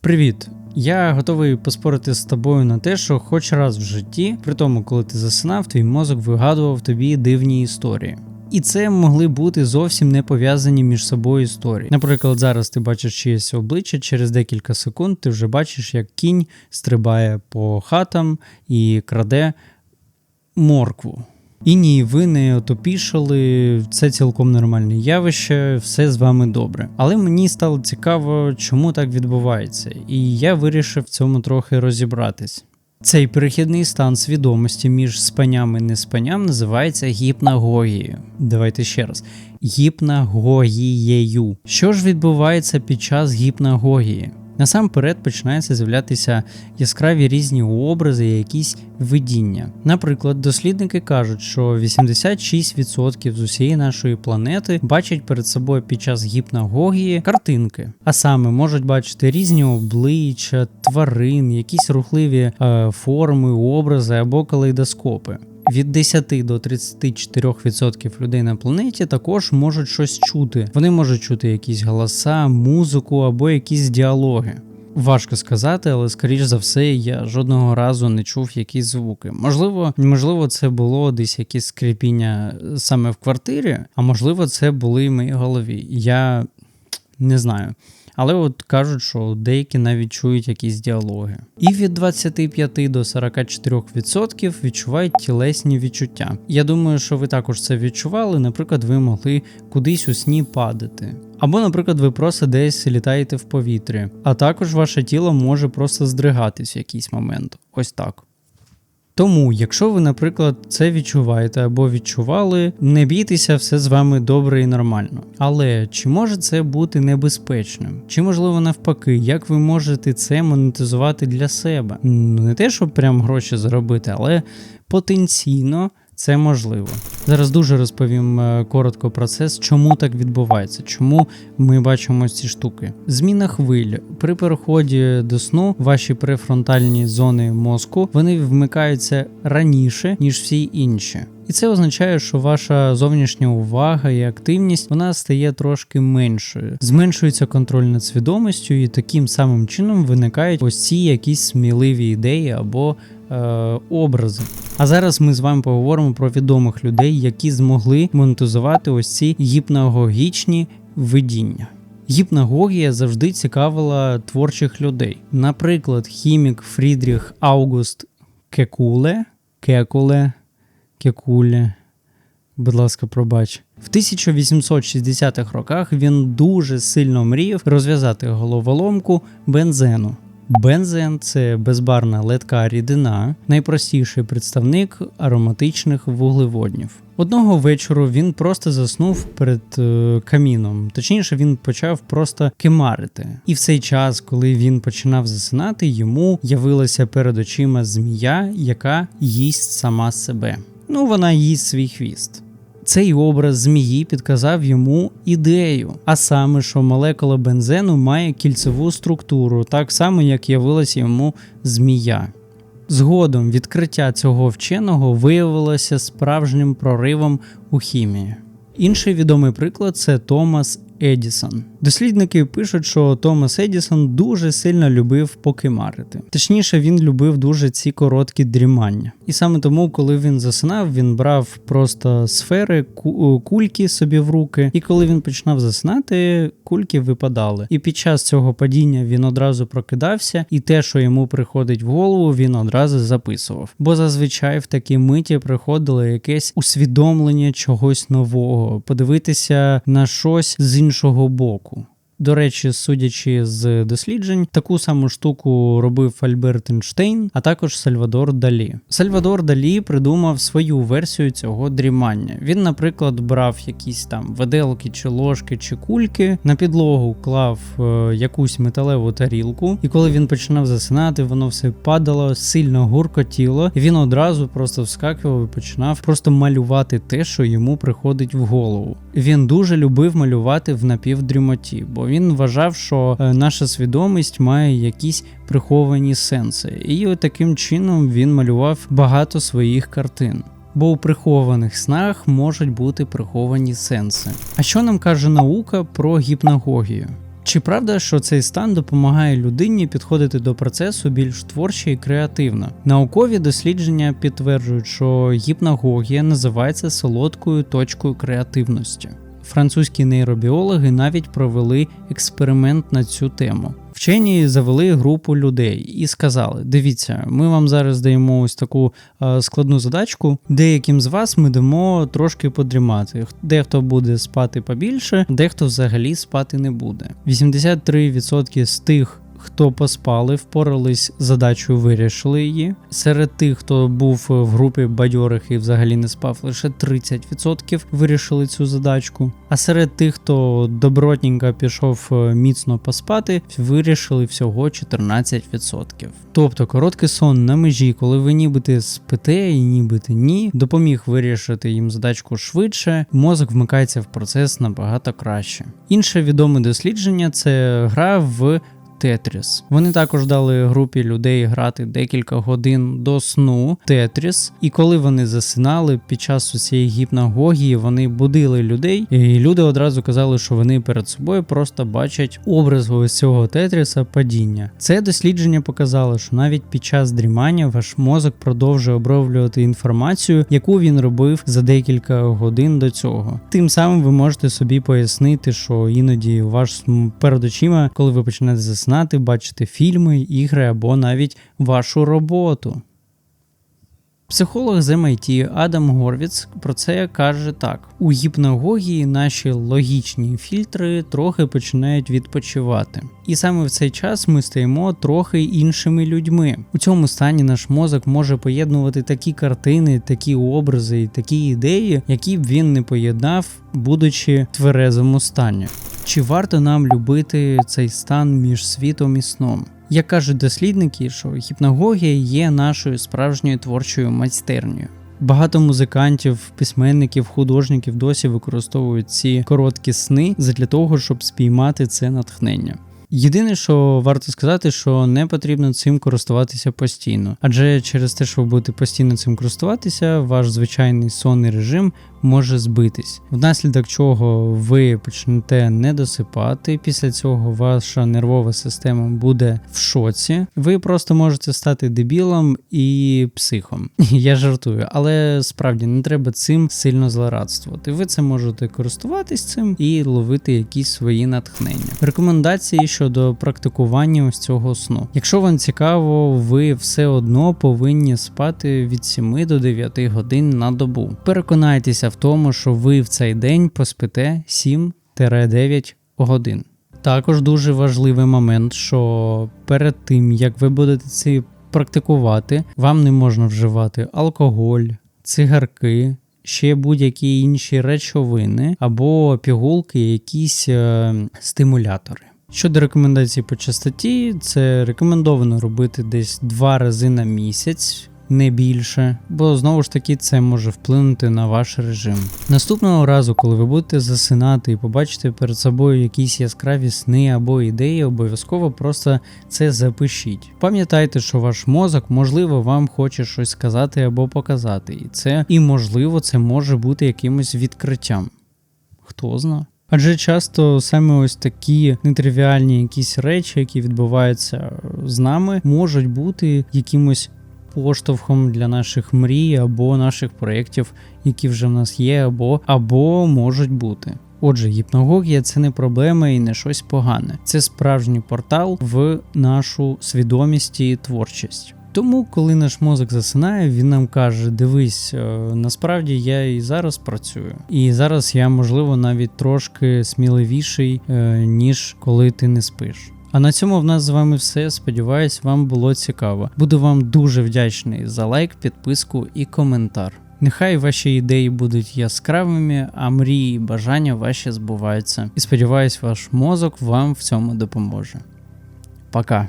Привіт! Я готовий поспорити з тобою на те, що хоч раз в житті, при тому, коли ти засинав, твій мозок вигадував тобі дивні історії. І це могли бути зовсім не пов'язані між собою історії. Наприклад, зараз ти бачиш чиєсь обличчя, через декілька секунд ти вже бачиш, як кінь стрибає по хатам і краде моркву. І ні, ви не отопішали, це цілком нормальне явище, все з вами добре. Але мені стало цікаво, чому так відбувається, і я вирішив в цьому трохи розібратись. Цей перехідний стан свідомості між спанням і неспанням називається гіпнагогією. Давайте ще раз: гіпнагогією. Що ж відбувається під час гіпнагогії? Насамперед починаються з'являтися яскраві різні образи, і якісь видіння. Наприклад, дослідники кажуть, що 86% з усієї нашої планети бачать перед собою під час гіпнагогії картинки, а саме можуть бачити різні обличчя, тварин, якісь рухливі е, форми, образи або калейдоскопи. Від 10 до 34% людей на планеті також можуть щось чути. Вони можуть чути якісь голоса, музику або якісь діалоги. Важко сказати, але скоріш за все, я жодного разу не чув якісь звуки. Можливо, можливо, це було десь якесь скрипіння саме в квартирі, а можливо, це були в моїй голові. Я не знаю. Але от кажуть, що деякі навіть чують якісь діалоги. І від 25 до 44% відчувають тілесні відчуття. Я думаю, що ви також це відчували. Наприклад, ви могли кудись у сні падати. Або, наприклад, ви просто десь літаєте в повітрі, а також ваше тіло може просто здригатись в якийсь момент. Ось так. Тому, якщо ви, наприклад, це відчуваєте або відчували, не бійтеся, все з вами добре і нормально. Але чи може це бути небезпечним? Чи можливо навпаки, як ви можете це монетизувати для себе? Ну не те, щоб прям гроші заробити, але потенційно. Це можливо. Зараз дуже розповім е, коротко процес, чому так відбувається, чому ми бачимо ці штуки. Зміна хвиль при переході до сну ваші префронтальні зони мозку вони вмикаються раніше ніж всі інші. І це означає, що ваша зовнішня увага і активність вона стає трошки меншою. Зменшується контроль над свідомістю, і таким самим чином виникають ось ці якісь сміливі ідеї або образи. А зараз ми з вами поговоримо про відомих людей, які змогли монетизувати ось ці гіпнагогічні видіння. Гіпнагогія завжди цікавила творчих людей. Наприклад, хімік Фрідріх Аугуст Кекуле, Кекуле, Кекуле, будь ласка, пробач. В 1860-х роках він дуже сильно мріяв розв'язати головоломку бензену. Бензен це безбарна ледка рідина, найпростіший представник ароматичних вуглеводнів. Одного вечору він просто заснув перед е, каміном, точніше, він почав просто кемарити. І в цей час, коли він починав засинати, йому явилася перед очима змія, яка їсть сама себе. Ну, вона їсть свій хвіст. Цей образ змії підказав йому ідею, а саме, що молекула бензену має кільцеву структуру, так само як явилася йому змія. Згодом відкриття цього вченого виявилося справжнім проривом у хімії. Інший відомий приклад це Томас Едісон. Дослідники пишуть, що Томас Едісон дуже сильно любив покемарити. Точніше, він любив дуже ці короткі дрімання. І саме тому, коли він засинав, він брав просто сфери, кульки собі в руки, і коли він починав засинати, кульки випадали. І під час цього падіння він одразу прокидався, і те, що йому приходить в голову, він одразу записував. Бо зазвичай в такій миті приходило якесь усвідомлення чогось нового, подивитися на щось з іншого боку. До речі, судячи з досліджень, таку саму штуку робив Альберт Ейнштейн, а також Сальвадор Далі. Сальвадор Далі придумав свою версію цього дрімання. Він, наприклад, брав якісь там виделки чи ложки чи кульки, на підлогу клав е, якусь металеву тарілку, і коли він починав засинати, воно все падало, сильно гуркотіло, і він одразу просто вскакував і починав просто малювати те, що йому приходить в голову. Він дуже любив малювати в напівдрімоті, бо він вважав, що е, наша свідомість має якісь приховані сенси, і таким чином він малював багато своїх картин. Бо у прихованих снах можуть бути приховані сенси. А що нам каже наука про гіпнагогію? Чи правда, що цей стан допомагає людині підходити до процесу більш творчо і креативно? Наукові дослідження підтверджують, що гіпнагогія називається солодкою точкою креативності. Французькі нейробіологи навіть провели експеримент на цю тему. Вчені завели групу людей і сказали: дивіться, ми вам зараз даємо ось таку е, складну задачку. Деяким з вас ми дамо трошки подрімати. Дехто буде спати побільше, дехто взагалі спати не буде. 83% з тих. Хто поспали, впорались з задачею, вирішили її. Серед тих, хто був в групі бадьорих і взагалі не спав, лише 30% вирішили цю задачку. А серед тих, хто добротненько пішов е, міцно поспати, вирішили всього 14%. Тобто короткий сон на межі, коли ви нібито спите і нібито ні, допоміг вирішити їм задачку швидше, мозок вмикається в процес набагато краще. Інше відоме дослідження це гра в Тетріс. Вони також дали групі людей грати декілька годин до сну Тетріс, і коли вони засинали під час усієї гіпнагогії, вони будили людей, і люди одразу казали, що вони перед собою просто бачать образ ось цього Тетріса падіння. Це дослідження показало, що навіть під час дрімання ваш мозок продовжує оброблювати інформацію, яку він робив за декілька годин до цього. Тим самим ви можете собі пояснити, що іноді у вас перед очима, коли ви починаєте засинати, знати, бачити фільми, ігри або навіть вашу роботу. Психолог з MIT Адам Горвіц про це каже так: у гіпнагогії наші логічні фільтри трохи починають відпочивати. І саме в цей час ми стаємо трохи іншими людьми. У цьому стані наш мозок може поєднувати такі картини, такі образи і такі ідеї, які б він не поєднав, будучи тверезому стані. Чи варто нам любити цей стан між світом і сном? Як кажуть дослідники, що гіпнагогія є нашою справжньою творчою майстернею. Багато музикантів, письменників, художників досі використовують ці короткі сни для того, щоб спіймати це натхнення. Єдине, що варто сказати, що не потрібно цим користуватися постійно, адже через те, що ви будете постійно цим користуватися, ваш звичайний сонний режим може збитись, внаслідок чого ви почнете не досипати. Після цього ваша нервова система буде в шоці. Ви просто можете стати дебілом і психом. Я жартую, але справді не треба цим сильно злорадствувати. Ви це можете користуватись цим і ловити якісь свої натхнення. Рекомендації щодо практикування ось цього сну. Якщо вам цікаво, ви все одно повинні спати від 7 до 9 годин на добу. Переконайтеся в тому, що ви в цей день поспите 7-9 годин. Також дуже важливий момент, що перед тим як ви будете це практикувати, вам не можна вживати алкоголь, цигарки. Ще будь-які інші речовини або пігулки, якісь е, стимулятори. Щодо рекомендацій по частоті, це рекомендовано робити десь два рази на місяць не більше, бо знову ж таки це може вплинути на ваш режим. Наступного разу, коли ви будете засинати і побачите перед собою якісь яскраві сни або ідеї, обов'язково просто це запишіть. Пам'ятайте, що ваш мозок, можливо, вам хоче щось сказати або показати, і це і можливо це може бути якимось відкриттям. Хто знає? Адже часто саме ось такі нетривіальні якісь речі, які відбуваються з нами, можуть бути якимось поштовхом для наших мрій або наших проєктів, які вже в нас є, або, або можуть бути. Отже, гіпногогія це не проблема і не щось погане. Це справжній портал в нашу свідомість і творчість. Тому, коли наш мозок засинає, він нам каже: дивись, е, насправді я і зараз працюю, і зараз я, можливо, навіть трошки сміливіший, е, ніж коли ти не спиш. А на цьому в нас з вами все. Сподіваюсь, вам було цікаво. Буду вам дуже вдячний за лайк, підписку і коментар. Нехай ваші ідеї будуть яскравими, а мрії і бажання ваші збуваються. І сподіваюсь, ваш мозок вам в цьому допоможе. Пока.